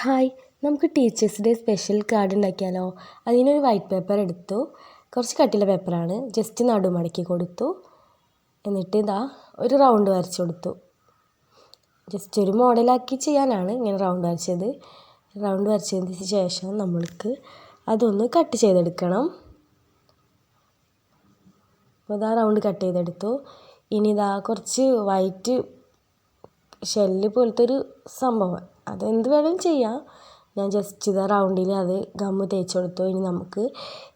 Hi നമുക്ക് teachers day special card ഉണ്ടാക്കിയാലോ? അതിനൊരു വൈറ്റ് പേപ്പർ എടുത്തു. കുറച്ച് കട്ടിയുള്ള പേപ്പറാണ് ജസ്റ്റ് നടു മടക്കി കൊടുത്തു. എന്നിട്ട് ഇതാ ഒരു റൗണ്ട് വരച്ചു കൊടുത്തു. ജസ്റ്റ് ഒരു മോഡലാക്കി ചെയ്യാനാണ് ഇങ്ങനെ റൗണ്ട് വരച്ചത്. റൗണ്ട് വരച്ചതിന് ശേഷം നമ്മൾക്ക് അതൊന്ന് കട്ട് ചെയ്തെടുക്കണം. അപ്പോൾ ഇതാ റൗണ്ട് കട്ട് ചെയ്തെടുത്തു. ഇനി ഇതാ കുറച്ച് വൈറ്റ് ഷെല്ല് പോലത്തെ ഒരു സംഭവം. അതെന്ത് വേണമെങ്കിലും ചെയ്യാം. ഞാൻ ജസ്റ്റ് ഇതാ റൗണ്ടിൽ അത് ഗമ്മ് തേച്ച് കൊടുത്തു. ഇനി നമുക്ക്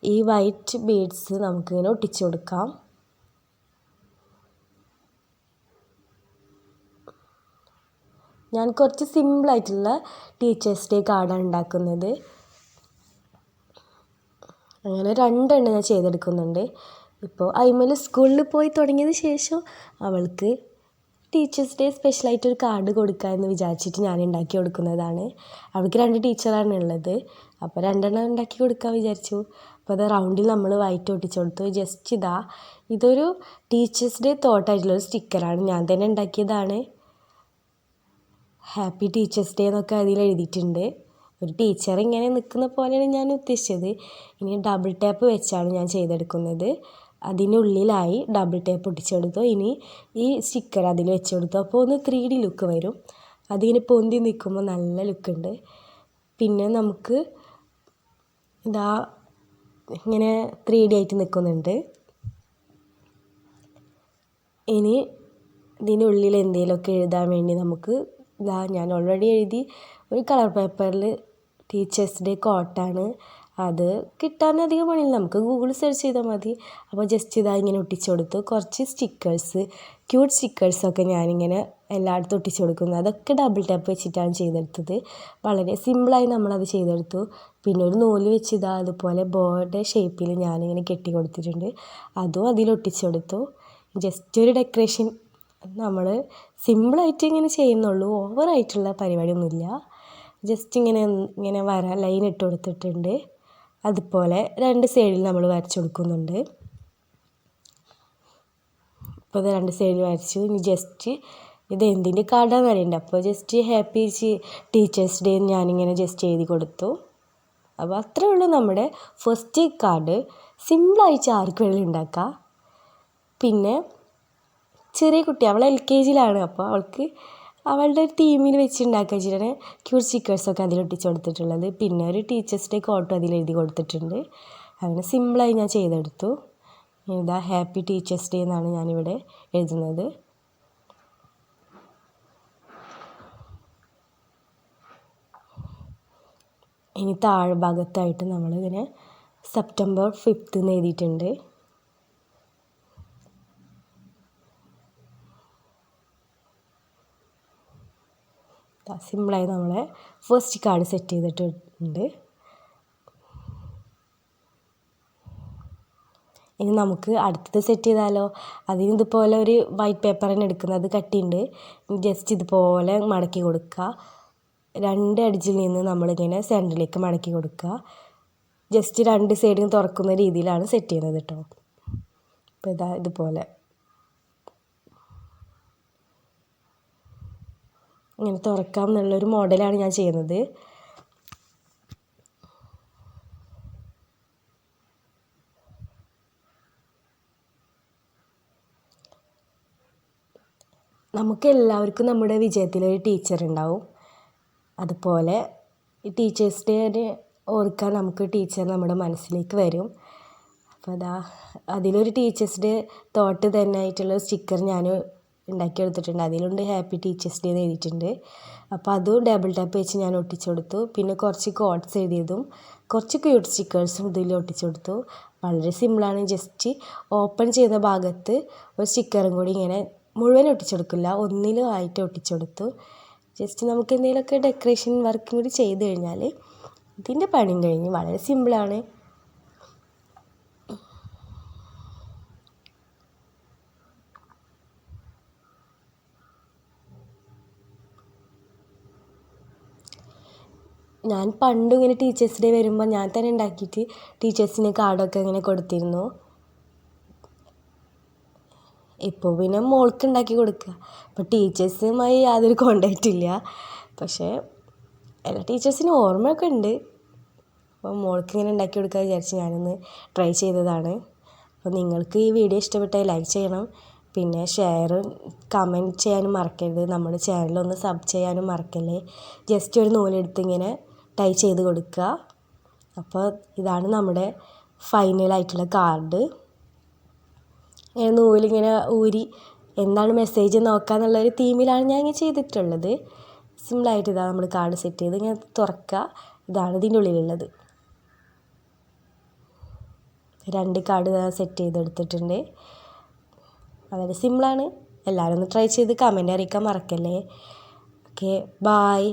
ഈ വൈറ്റ് ബീഡ്സ് നമുക്കിങ്ങനെ ഒട്ടിച്ചു കൊടുക്കാം. ഞാൻ കുറച്ച് സിമ്പിളായിട്ടുള്ള ടീച്ചേഴ്സ് ഡേ കാർഡാണ് ഉണ്ടാക്കുന്നത്. അങ്ങനെ രണ്ടെണ്ണം ഞാൻ ചെയ്തെടുക്കുന്നുണ്ട്. ഇപ്പോൾ അയിമൽ സ്കൂളിൽ പോയി തുടങ്ങിയതിന് ശേഷം അവൾക്ക് ടീച്ചേഴ്സ് ഡേ സ്പെഷ്യലായിട്ട് ഒരു കാർഡ് കൊടുക്കുക എന്ന് വിചാരിച്ചിട്ട് ഞാൻ ഉണ്ടാക്കി കൊടുക്കുന്നതാണ്. അവൾക്ക് രണ്ട് ടീച്ചറാണ് ഉള്ളത് അപ്പോൾ രണ്ടെണ്ണം ഉണ്ടാക്കി കൊടുക്കാൻ വിചാരിച്ചു. അപ്പോൾ അത് റൗണ്ടിൽ നമ്മൾ വൈറ്റ് ഒട്ടിച്ചു കൊടുത്തു. ജസ്റ്റ് ഇതാ. ഇതൊരു ടീച്ചേഴ്സ് ഡേ തോട്ടായിട്ടുള്ളൊരു സ്റ്റിക്കറാണ് ഞാൻ തന്നെ ഉണ്ടാക്കിയതാണ് ഹാപ്പി ടീച്ചേഴ്സ് ഡേ എന്നൊക്കെ അതിൽ എഴുതിയിട്ടുണ്ട്. ഒരു ടീച്ചർ ഇങ്ങനെ നിൽക്കുന്ന പോലെയാണ് ഞാൻ ഉദ്ദേശിച്ചത്. ഇനി ഡബിൾ ടാപ്പ് വെച്ചാണ് ഞാൻ ചെയ്തെടുക്കുന്നത്. അതിനുള്ളിലായി ഡബിൾ ടേപ്പ് ഒട്ടിച്ചെടുത്തു ഇനി ഈ സ്റ്റിക്കർ അതിൽ വെച്ച് കൊടുത്തു അപ്പോൾ ഒന്ന് ത്രീ ഡി ലുക്ക് വരും. അതിങ്ങനെ പൊന്തി നിൽക്കുമ്പോൾ നല്ല ലുക്കുണ്ട് പിന്നെ നമുക്ക് ഇതാ ഇങ്ങനെ ത്രീ ഡി ആയിട്ട് നിൽക്കുന്നുണ്ട്. ഇനി ഇതിനുള്ളിൽ എന്തെങ്കിലുമൊക്കെ എഴുതാൻ വേണ്ടി നമുക്ക് ഇതാ ഞാൻ ഓൾറെഡി എഴുതി. ഒരു കളർ പേപ്പറിൽ ടീച്ചേഴ്സ് ഡേ കോട്ടാണ് അത് കിട്ടാൻ അധികം പണിയില്ല. നമുക്ക് ഗൂഗിൾ സെർച്ച് ചെയ്താൽ മതി. അപ്പോൾ ജസ്റ്റ് ഇതാ ഇങ്ങനെ ഒട്ടിച്ചു കൊടുത്തു കുറച്ച് സ്റ്റിക്കേഴ്സ് ക്യൂട്ട് സ്റ്റിക്കേഴ്സൊക്കെ ഞാനിങ്ങനെ എല്ലായിടത്തും ഒട്ടിച്ചു കൊടുക്കുന്നു. അതൊക്കെ ഡബിൾ ടാപ്പ് വെച്ചിട്ടാണ് ചെയ്തെടുത്തത്. വളരെ സിമ്പിളായി നമ്മളത് ചെയ്തെടുത്തു. പിന്നെ ഒരു നൂൽ വെച്ച് ഇതാ അതുപോലെ ബോയുടെ ഷേപ്പിൽ ഞാനിങ്ങനെ കെട്ടി കൊടുത്തിട്ടുണ്ട്. അതും അതിൽ കൊടുത്തു. ജസ്റ്റ് ഒരു ഡെക്കറേഷൻ നമ്മൾ സിമ്പിളായിട്ട് ഇങ്ങനെ ചെയ്യുന്നുള്ളൂ. ഓവറായിട്ടുള്ള പരിപാടിയൊന്നുമില്ല. ജസ്റ്റ് ഇങ്ങനെ ഇങ്ങനെ വര ലൈൻ ഇട്ട് കൊടുത്തിട്ടുണ്ട്. അതുപോലെ രണ്ട് സൈഡിൽ നമ്മൾ വരച്ച് കൊടുക്കുന്നുണ്ട്. അപ്പോൾ ഇത് രണ്ട് സൈഡിൽ വരച്ചു. ഇനി ജസ്റ്റ് ഇത് എന്തിന്റെ കാർഡാണെന്ന് അറിയണ്ട. അപ്പോൾ ജസ്റ്റ് ഹാപ്പി ടീച്ചേഴ്സ് ഡേ ഞാനിങ്ങനെ ജസ്റ്റ് എഴുതി കൊടുത്തു. അപ്പോൾ അത്രേ ഉള്ളൂ നമ്മുടെ ഫസ്റ്റ് കാർഡ് സിമ്പിളായിട്ട് ആർക്ക് വേണമെങ്കിലും ഉണ്ടാക്കാം. പിന്നെ ചെറിയ കുട്ടി അവൾ എൽ കെ ജിയിലാണ് അപ്പോൾ അവൾക്ക് അവളുടെ ഒരു തീമിൽ വെച്ച് ഉണ്ടാക്കുക വെച്ചിട്ടാണ് ക്യൂട്ട് സ്റ്റിക്കേഴ്സൊക്കെ അതിൽ ഒട്ടിച്ച് കൊടുത്തിട്ടുള്ളത്. പിന്നെ ഒരു ടീച്ചേഴ്സ് ഡേ കോട്ടും അതിൽ എഴുതി കൊടുത്തിട്ടുണ്ട്. അങ്ങനെ സിമ്പിളായി ഞാൻ ചെയ്തെടുത്തു. ഇതാ ഹാപ്പി ടീച്ചേഴ്സ് ഡേ എന്നാണ് ഞാനിവിടെ എഴുതുന്നത്. ഇനി താഴ്ഭാഗത്തായിട്ട് നമ്മളിങ്ങനെ സെപ്റ്റംബർ ഫിഫ്ത്ത് എന്ന് എഴുതിയിട്ടുണ്ട്. സിമ്പിളായി നമ്മളെ ഫസ്റ്റ് കാർഡ് സെറ്റ് ചെയ്തിട്ടുണ്ട്. ഇനി നമുക്ക് അടുത്തത് സെറ്റ് ചെയ്താലോ? അതിന് ഇതുപോലെ ഒരു വൈറ്റ് പേപ്പർ തന്നെ എടുക്കുന്നത്. കട്ടിയുണ്ട്. ജസ്റ്റ് ഇതുപോലെ മടക്കി കൊടുക്കുക. രണ്ട് അടിച്ചിൽ നിന്ന് നമ്മളിങ്ങനെ സെന്ററിലേക്ക് മടക്കി കൊടുക്കുക. ജസ്റ്റ് രണ്ട് സൈഡിൽ തുറക്കുന്ന രീതിയിലാണ് സെറ്റ് ചെയ്യുന്നത് കേട്ടോ അപ്പോൾ ഇതാ ഇതുപോലെ. ഇങ്ങനെ തുറക്കാം എന്നുള്ളൊരു മോഡലാണ് ഞാൻ ചെയ്യുന്നത്. നമുക്ക് എല്ലാവർക്കും നമ്മുടെ വിജയത്തിലൊരു ടീച്ചർ ഉണ്ടാവും. അതുപോലെ ഈ ടീച്ചേഴ്സ് ഡേ ഓർക്കാൻ നമുക്ക് ടീച്ചർ നമ്മുടെ മനസ്സിലേക്ക് വരും. അപ്പോൾ അതാ അതിലൊരു ടീച്ചേഴ്സ് ഡേ തോട്ട് തന്നെ ആയിട്ടുള്ള സ്റ്റിക്കർ ഞാൻ ഉണ്ടാക്കിയെടുത്തിട്ടുണ്ട്. അതിലുണ്ട് ഹാപ്പി ടീച്ചേഴ്സ് ഡേ എന്ന് എഴുതിയിട്ടുണ്ട്. അപ്പോൾ അതും ഡബിൾ ടാപ്പ് വെച്ച് ഞാൻ ഒട്ടിച്ചു കൊടുത്തു. പിന്നെ കുറച്ച് കോഡ്സ് എഴുതിയതും കുറച്ച് ക്യൂട്ട് സ്റ്റിക്കേഴ്സും ഇതിൽ ഒട്ടിച്ചു കൊടുത്തു. വളരെ സിമ്പിളാണ് ജസ്റ്റ് ഓപ്പൺ ചെയ്ത ഭാഗത്ത് ഒരു സ്റ്റിക്കറും കൂടി ഇങ്ങനെ മുഴുവൻ ഒട്ടിച്ചെടുക്കില്ല ഒന്നിലും ആയിട്ട് ഒട്ടിച്ചെടുത്തു ജസ്റ്റ് നമുക്ക് എന്തെങ്കിലുമൊക്കെ ഡെക്കറേഷൻ വർക്കും കൂടി ചെയ്ത് കഴിഞ്ഞാൽ ഇതിന്റെ പണിയും കഴിഞ്ഞ്. വളരെ സിമ്പിളാണ് ഞാൻ പണ്ട് ഇങ്ങനെ ടീച്ചേഴ്സ് ഡേ വരുമ്പോൾ ഞാൻ തന്നെ ഉണ്ടാക്കിയിട്ട് ടീച്ചേഴ്സിന് കാർഡൊക്കെ ഇങ്ങനെ കൊടുത്തിരുന്നു. ഇപ്പോൾ പിന്നെ മോൾക്ക് ഉണ്ടാക്കി കൊടുക്കുക അപ്പോൾ ടീച്ചേഴ്സുമായി യാതൊരു കോണ്ടാക്റ്റ് ഇല്ല. പക്ഷേ എല്ലാ ടീച്ചേഴ്സിനും ഓർമ്മയൊക്കെ ഉണ്ട് അപ്പോൾ മോൾക്ക് ഇങ്ങനെ ഉണ്ടാക്കി കൊടുക്കാൻ വിചാരിച്ച് ഞാനൊന്ന് ട്രൈ ചെയ്തതാണ്. അപ്പോൾ നിങ്ങൾക്ക് ഈ വീഡിയോ ഇഷ്ടപ്പെട്ടാൽ ലൈക്ക് ചെയ്യണം. പിന്നെ ഷെയർ കമന്റ് ചെയ്യാനും മറക്കരുത്. നമ്മുടെ ചാനലൊന്ന് സബ് ചെയ്യാനും മറക്കല്ലേ? ജസ്റ്റ് ഒരു നൂലെടുത്ത് ഇങ്ങനെ ടൈ ചെയ്ത് കൊടുക്കുക. അപ്പോൾ ഇതാണ് നമ്മുടെ ഫൈനലായിട്ടുള്ള കാർഡ് നൂലിങ്ങനെ ഊരി എന്താണ് മെസ്സേജ് നോക്കുക ഒരു തീമിലാണ് ഞാൻ ഇങ്ങനെ ചെയ്തിട്ടുള്ളത്. സിമ്പിളായിട്ട് ഇതാ നമ്മൾ കാർഡ് സെറ്റ് ചെയ്ത് ഇങ്ങനെ തുറക്കുക. ഇതാണ് ഇതിന്റെ ഉള്ളിലുള്ളത്. രണ്ട് കാർഡ് സെറ്റ് ചെയ്തെടുത്തിട്ടുണ്ട് വളരെ സിമ്പിളാണ് എല്ലാവരും ഒന്ന് ട്രൈ ചെയ്ത് കമന്റ് അറിയിക്കാൻ മറക്കല്ലേ. Okay bye